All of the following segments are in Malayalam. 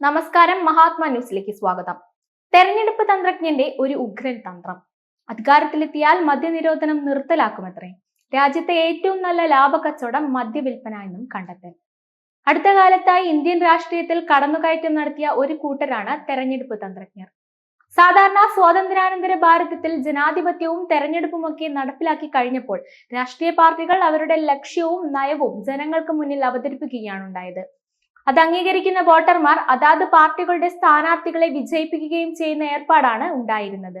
നമസ്കാരം മഹാത്മാ ന്യൂസിലേക്ക് സ്വാഗതം. തെരഞ്ഞെടുപ്പ് തന്ത്രജ്ഞന്റെ ഒരു ഉഗ്രൻ തന്ത്രം. അധികാരത്തിലെത്തിയാൽ മദ്യനിരോധനം നിർത്തലാക്കുമത്രേ. രാജ്യത്തെ ഏറ്റവും നല്ല ലാഭക്കച്ചവടം മദ്യവിൽപ്പന എന്നും കണ്ടെത്തൽ. അടുത്ത കാലത്തായി ഇന്ത്യൻ രാഷ്ട്രീയത്തിൽ കടന്നുകയറ്റം നടത്തിയ ഒരു കൂട്ടരാണ് തെരഞ്ഞെടുപ്പ് തന്ത്രജ്ഞർ. സാധാരണ സ്വാതന്ത്ര്യാനന്തര ഭാരതത്തിൽ ജനാധിപത്യവും തെരഞ്ഞെടുപ്പുമൊക്കെ നടപ്പിലാക്കി കഴിഞ്ഞപ്പോൾ രാഷ്ട്രീയ പാർട്ടികൾ അവരുടെ ലക്ഷ്യവും നയവും ജനങ്ങൾക്ക് മുന്നിൽ അവതരിപ്പിക്കുകയാണ് ഉണ്ടായത്. അത് അംഗീകരിക്കുന്ന വോട്ടർമാർ അതാത് പാർട്ടികളുടെ സ്ഥാനാർത്ഥികളെ വിജയിപ്പിക്കുകയും ചെയ്യുന്ന ഏർപ്പാടാണ് ഉണ്ടായിരുന്നത്.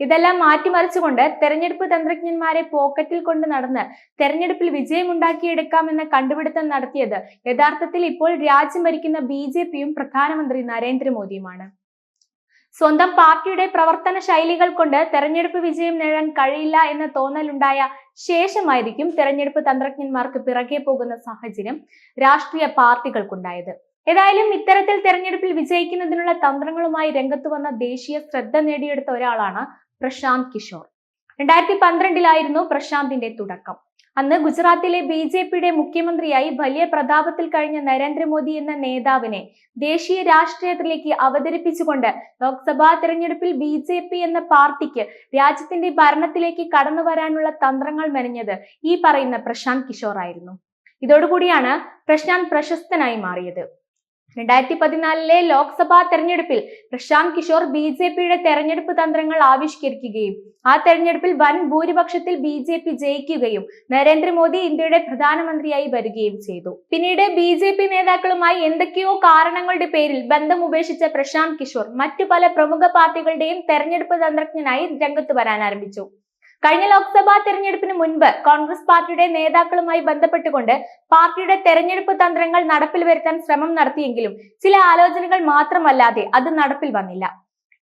ഇതെല്ലാം മാറ്റിമറിച്ചുകൊണ്ട് തെരഞ്ഞെടുപ്പ് തന്ത്രജ്ഞന്മാരെ പോക്കറ്റിൽ കൊണ്ട് നടന്ന് തെരഞ്ഞെടുപ്പിൽ വിജയമുണ്ടാക്കിയെടുക്കാമെന്ന കണ്ടുപിടുത്തം നടത്തിയത് യഥാർത്ഥത്തിൽ ഇപ്പോൾ രാജ്യം ഭരിക്കുന്ന ബി പ്രധാനമന്ത്രി നരേന്ദ്രമോദിയുമാണ്. സ്വന്തം പാർട്ടിയുടെ പ്രവർത്തന ശൈലികൾ കൊണ്ട് തെരഞ്ഞെടുപ്പ് വിജയം നേടാൻ കഴിയില്ല എന്ന തോന്നലുണ്ടായ ശേഷമായിരിക്കും തെരഞ്ഞെടുപ്പ് തന്ത്രജ്ഞന്മാർക്ക് പിറകെ പോകുന്ന സാഹചര്യം രാഷ്ട്രീയ പാർട്ടികൾക്കുണ്ടായത്. ഏതായാലും ഇത്തരത്തിൽ തെരഞ്ഞെടുപ്പിൽ വിജയിക്കുന്നതിനുള്ള തന്ത്രങ്ങളുമായി രംഗത്ത് വന്ന ദേശീയ ശ്രദ്ധ നേടിയെടുത്ത ഒരാളാണ് പ്രശാന്ത് കിഷോർ. രണ്ടായിരത്തി പന്ത്രണ്ടിലായിരുന്നു പ്രശാന്തിന്റെ തുടക്കം. അന്ന് ഗുജറാത്തിലെ ബി ജെ പിയുടെ മുഖ്യമന്ത്രിയായി വലിയ പ്രതാപത്തിൽ കഴിഞ്ഞ നരേന്ദ്രമോദി എന്ന നേതാവിനെ ദേശീയ രാഷ്ട്രീയത്തിലേക്ക് അവതരിപ്പിച്ചുകൊണ്ട് ലോക്സഭാ തെരഞ്ഞെടുപ്പിൽ ബി ജെ പി എന്ന പാർട്ടിക്ക് രാജ്യത്തിന്റെ ഭരണത്തിലേക്ക് കടന്നു വരാനുള്ള തന്ത്രങ്ങൾ മെനഞ്ഞത് ഈ പറയുന്ന പ്രശാന്ത് കിഷോർ ആയിരുന്നു ഇതോടുകൂടിയാണ് പ്രശാന്ത് പ്രശസ്തനായി മാറിയത്. രണ്ടായിരത്തി പതിനാലിലെ ലോക്സഭാ തെരഞ്ഞെടുപ്പിൽ പ്രശാന്ത് കിഷോർ ബി ജെ പിയുടെ തെരഞ്ഞെടുപ്പ് തന്ത്രങ്ങൾ ആവിഷ്കരിക്കുകയും ആ തെരഞ്ഞെടുപ്പിൽ വൻ ഭൂരിപക്ഷത്തിൽ ബി ജെ പി ജയിക്കുകയും നരേന്ദ്രമോദി ഇന്ത്യയുടെ പ്രധാനമന്ത്രിയായി വരികയും ചെയ്തു. പിന്നീട് ബി ജെ പി നേതാക്കളുമായി എന്തൊക്കെയോ കാരണങ്ങളുടെ പേരിൽ ബന്ധം ഉപേക്ഷിച്ച പ്രശാന്ത് കിഷോർ മറ്റു പല പ്രമുഖ പാർട്ടികളുടെയും തെരഞ്ഞെടുപ്പ് തന്ത്രജ്ഞനായി രംഗത്ത് വരാൻ ആരംഭിച്ചു. കഴിഞ്ഞ ലോക്സഭാ തെരഞ്ഞെടുപ്പിന് മുൻപ് കോൺഗ്രസ് പാർട്ടിയുടെ നേതാക്കളുമായി ബന്ധപ്പെട്ടുകൊണ്ട് പാർട്ടിയുടെ തെരഞ്ഞെടുപ്പ് തന്ത്രങ്ങൾ നടപ്പിൽ വരുത്താൻ ശ്രമം നടത്തിയെങ്കിലും ചില ആലോചനകൾ മാത്രമല്ലാതെ അത് നടപ്പിൽ വന്നില്ല.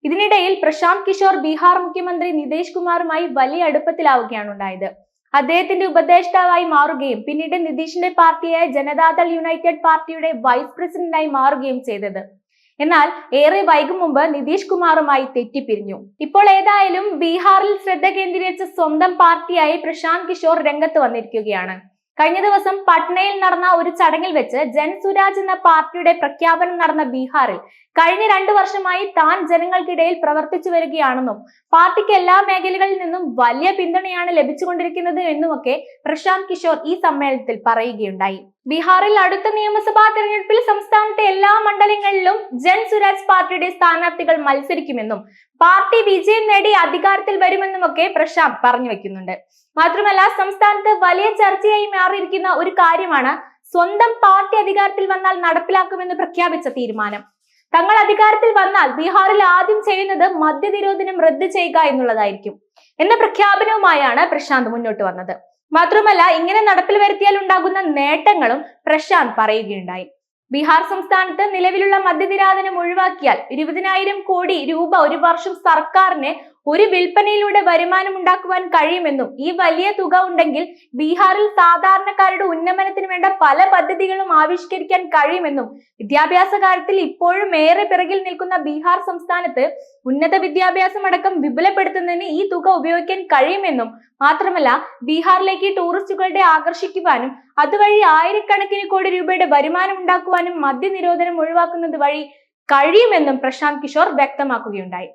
ഇതിനിടയിൽ പ്രശാന്ത് കിഷോർ ബീഹാർ മുഖ്യമന്ത്രി നിതീഷ് കുമാറുമായി വലിയ അടുപ്പത്തിലാവുകയാണ് ഉണ്ടായത്. അദ്ദേഹത്തിന്റെ ഉപദേഷ്ടാവായി മാറുകയും പിന്നീട് നിതീഷിന്റെ പാർട്ടിയായ ജനതാദൾ യുണൈറ്റഡ് പാർട്ടിയുടെ വൈസ് പ്രസിഡന്റായി മാറുകയും ചെയ്തത്. എന്നാൽ ഏറെ വൈകും മുമ്പ് നിതീഷ് കുമാറുമായി തെറ്റിപ്പിരിഞ്ഞു. ഇപ്പോൾ ഏതായാലും ബീഹാറിൽ ശ്രദ്ധ കേന്ദ്രീകരിച്ച സ്വന്തം പാർട്ടിയായി പ്രശാന്ത് കിഷോർ രംഗത്ത് വന്നിരിക്കുകയാണ്. കഴിഞ്ഞ ദിവസം പട്നയിൽ നടന്ന ഒരു ചടങ്ങിൽ വെച്ച് ജൻസുരാജ് എന്ന പാർട്ടിയുടെ പ്രഖ്യാപനം നടന്ന ബീഹാറിൽ കഴിഞ്ഞ രണ്ടു വർഷമായി താൻ ജനങ്ങൾക്കിടയിൽ പ്രവർത്തിച്ചു വരികയാണെന്നും പാർട്ടിക്ക് എല്ലാ മേഖലകളിൽ നിന്നും വലിയ പിന്തുണയാണ് ലഭിച്ചുകൊണ്ടിരിക്കുന്നത് എന്നുമൊക്കെ പ്രശാന്ത് കിഷോർ ഈ സമ്മേളനത്തിൽ പറയുകയുണ്ടായി. ബീഹാറിൽ അടുത്ത നിയമസഭാ തെരഞ്ഞെടുപ്പിൽ സംസ്ഥാനത്തെ എല്ലാ മണ്ഡലങ്ങളിലും ജൻ സുരാജ് പാർട്ടിയുടെ സ്ഥാനാർത്ഥികൾ മത്സരിക്കുമെന്നും പാർട്ടി വിജയം നേടി അധികാരത്തിൽ വരുമെന്നുമൊക്കെ പ്രശാന്ത് പറഞ്ഞു വെക്കുന്നുണ്ട്. മാത്രമല്ല സംസ്ഥാനത്ത് വലിയ ചർച്ചയായി മാറിയിരിക്കുന്ന ഒരു കാര്യമാണ് സ്വന്തം പാർട്ടി അധികാരത്തിൽ വന്നാൽ നടപ്പിലാക്കുമെന്ന് പ്രഖ്യാപിച്ച തീരുമാനം. തങ്ങൾ അധികാരത്തിൽ വന്നാൽ ബീഹാറിൽ ആദ്യം ചെയ്യുന്നത് മദ്യനിരോധനം റദ്ദ് ചെയ്യുക എന്നുള്ളതായിരിക്കും. എന്ന പ്രഖ്യാപനവുമായാണ് പ്രശാന്ത് മുന്നോട്ട് വന്നത്. മാത്രമല്ല ഇങ്ങനെ നടപ്പിൽ വരുത്തിയാൽ ഉണ്ടാകുന്ന നേട്ടങ്ങളും പ്രശാന്ത് പറയുകയുണ്ടായി. ബീഹാർ സംസ്ഥാനത്ത് നിലവിലുള്ള മദ്യനിരാധനം ഒഴിവാക്കിയാൽ ഇരുപതിനായിരം കോടി രൂപ ഒരു വർഷം സർക്കാരിന് ഒരു വിൽപ്പനയിലൂടെ വരുമാനം ഉണ്ടാക്കുവാൻ കഴിയുമെന്നും ഈ വലിയ തുക ഉണ്ടെങ്കിൽ ബീഹാറിൽ സാധാരണക്കാരുടെ ഉന്നമനത്തിന് വേണ്ട പല പദ്ധതികളും ആവിഷ്കരിക്കാൻ കഴിയുമെന്നും വിദ്യാഭ്യാസ കാര്യത്തിൽ ഇപ്പോഴും ഏറെ പിറകിൽ നിൽക്കുന്ന ബീഹാർ സംസ്ഥാനത്ത് ഉന്നത വിദ്യാഭ്യാസം അടക്കം വിപുലപ്പെടുത്തുന്നതിന് ഈ തുക ഉപയോഗിക്കാൻ കഴിയുമെന്നും മാത്രമല്ല ബീഹാറിലേക്ക് ടൂറിസ്റ്റുകളുടെ ആകർഷിക്കുവാനും അതുവഴി ആയിരക്കണക്കിന് കോടി രൂപയുടെ വരുമാനം ഉണ്ടാക്കുവാനും മദ്യനിരോധനം ഒഴിവാക്കുന്നത് വഴി കഴിയുമെന്നും പ്രശാന്ത് കിഷോർ വ്യക്തമാക്കുകയുണ്ടായി.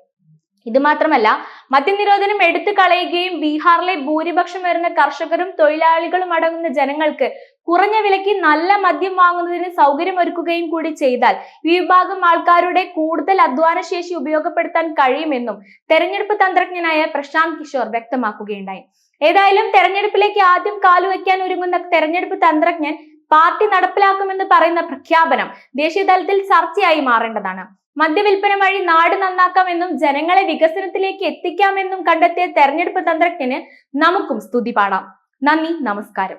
ഇത് മാത്രമല്ല മദ്യനിരോധനം എടുത്തു കളയുകയും ബീഹാറിലെ ഭൂരിപക്ഷം വരുന്ന കർഷകരും തൊഴിലാളികളും അടങ്ങുന്ന ജനങ്ങൾക്ക് കുറഞ്ഞ വിലയ്ക്ക് നല്ല മദ്യം വാങ്ങുന്നതിന് സൗകര്യമൊരുക്കുകയും കൂടി ചെയ്താൽ ഈ വിഭാഗം ആൾക്കാരുടെ കൂടുതൽ അധ്വാനശേഷി ഉപയോഗപ്പെടുത്താൻ കഴിയുമെന്നും തെരഞ്ഞെടുപ്പ് തന്ത്രജ്ഞനായ പ്രശാന്ത് കിഷോർ വ്യക്തമാക്കുകയുണ്ടായി. ഏതായാലും തെരഞ്ഞെടുപ്പിലേക്ക് ആദ്യം കാലുവയ്ക്കാൻ ഒരുങ്ങുന്ന തെരഞ്ഞെടുപ്പ് തന്ത്രജ്ഞൻ പാർട്ടി നടപ്പിലാക്കുമെന്ന് പറയുന്ന പ്രഖ്യാപനം ദേശീയതലത്തിൽ ചർച്ചയായി മാറേണ്ടതാണ്. മദ്യവിൽപ്പന വഴി നാട് നന്നാക്കാമെന്നും ജനങ്ങളെ വികസനത്തിലേക്ക് എത്തിക്കാമെന്നും കണ്ടെത്തിയ തെരഞ്ഞെടുപ്പ് തന്ത്രജ്ഞന് നമുക്കും സ്തുതി പാടാം. നന്ദി നമസ്കാരം.